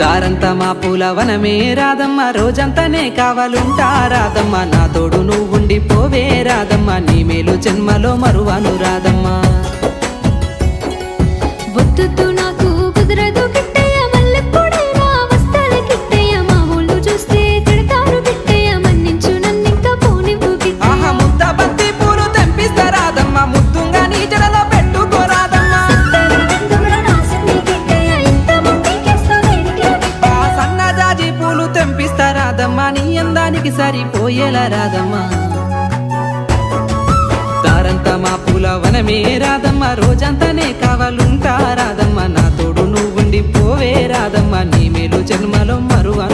దారంతా మా పూల వనమే రాదమ్మ రోజంతానే కావాలుంటా రాదమ్మ. నా తోడు నువ్వు ఉండిపోవే రాదమ్మ నీ మేలు జన్మలో మరువాను రాదమ్మా. వద్దు జాజి పూలు తెంపిస్తా రాదమ్మా నీ అందానికి సరిపోయేలా రాదమ్మా తారంతా మా పూల వనమే రాదమ్మా రోజంతానే కావాలుంటా రాదమ్మా నా తోడు నువ్వు పోవే రాదమ్మా నీ మేలు జన్మలో మరువా